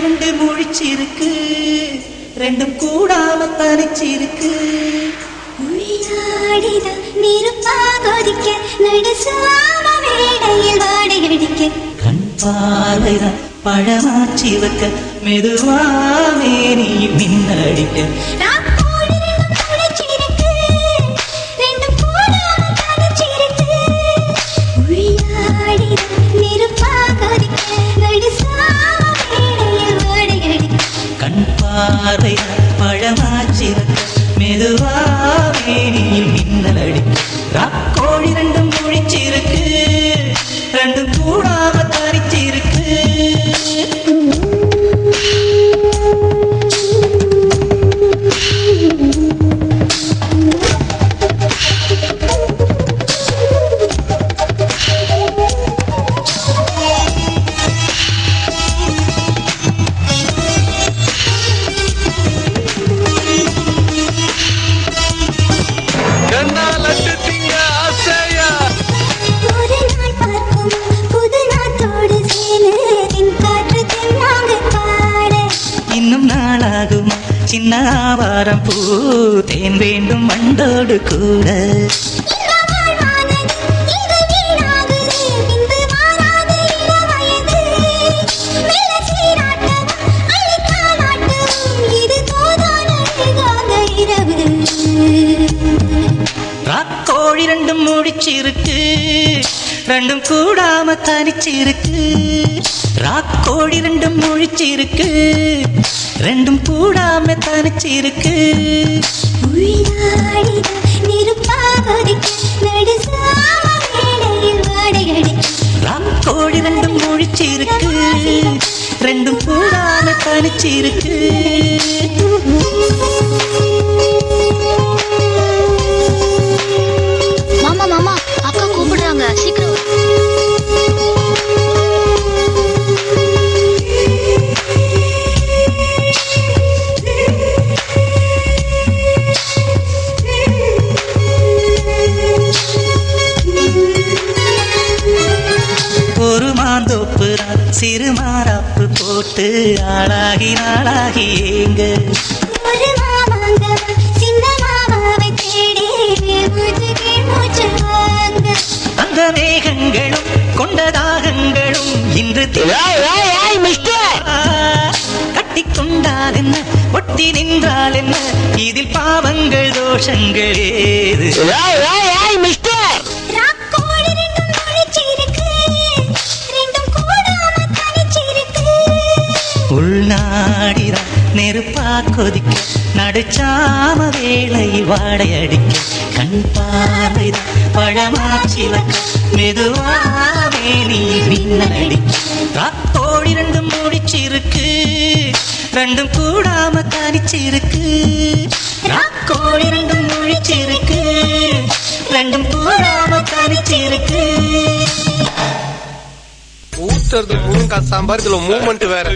ரெண்டு முழிச்சிருக்கு. ரெண்டும் கூடாம தனிச்சிருக்கு. கண் பார்வைதான் பழமாச்சி வைக்க மெதுவாவே நீ மின்னடிக்க மெதுவாவே நீ மின்னடிக்க ராக்கோழி இன்னும் நாளாகும். சின்ன ஆவாரம் பூ தேன் வேண்டும் மண்டோடு கூட. இந்த ரெண்டும் முடிச்சிருக்கு. ரெண்டும் கூடாம தனிச்சிருக்கு. ராக்கோழி ரெண்டும் முழிச்சிருக்கு. ரெண்டும் கூடாம தனிச்சிருக்கு. ராக்கோழி ரெண்டும் முழிச்சிருக்கு ரெண்டும் கூடாம தனிச்சிருக்கு. சிறு மாறாப்பு போட்டு ஆளாகி நாளாகி ஏங்க. அந்த மேகங்களும் கொண்ட தாகங்களும் இன்று கட்டி கொண்டால் என்ன? ஒட்டி நின்றால் என்ன? இதில் பாவங்கள் தோஷங்கள் ஏது? உள்நாடிதான் நெருப்பா கொதிக்க நடுச்சாம வேலை வாடையடிக்க. கண் பார்வைதான் பழமாச்சி வைக்க மெதுவாவே நீ மின்னடிக்க ராத்தோடி ரெண்டும் முடிச்சிருக்கு ரெண்டும் கூடாம தனிச்சிருக்கு. ராக்கோடி ரெண்டும் முழிச்சிருக்கு ரெண்டும் கூடாம தனிச்சிருக்கு. ஊத்துறது முழுங்கா சாம்பார் இதுல மூமெண்ட் வேற.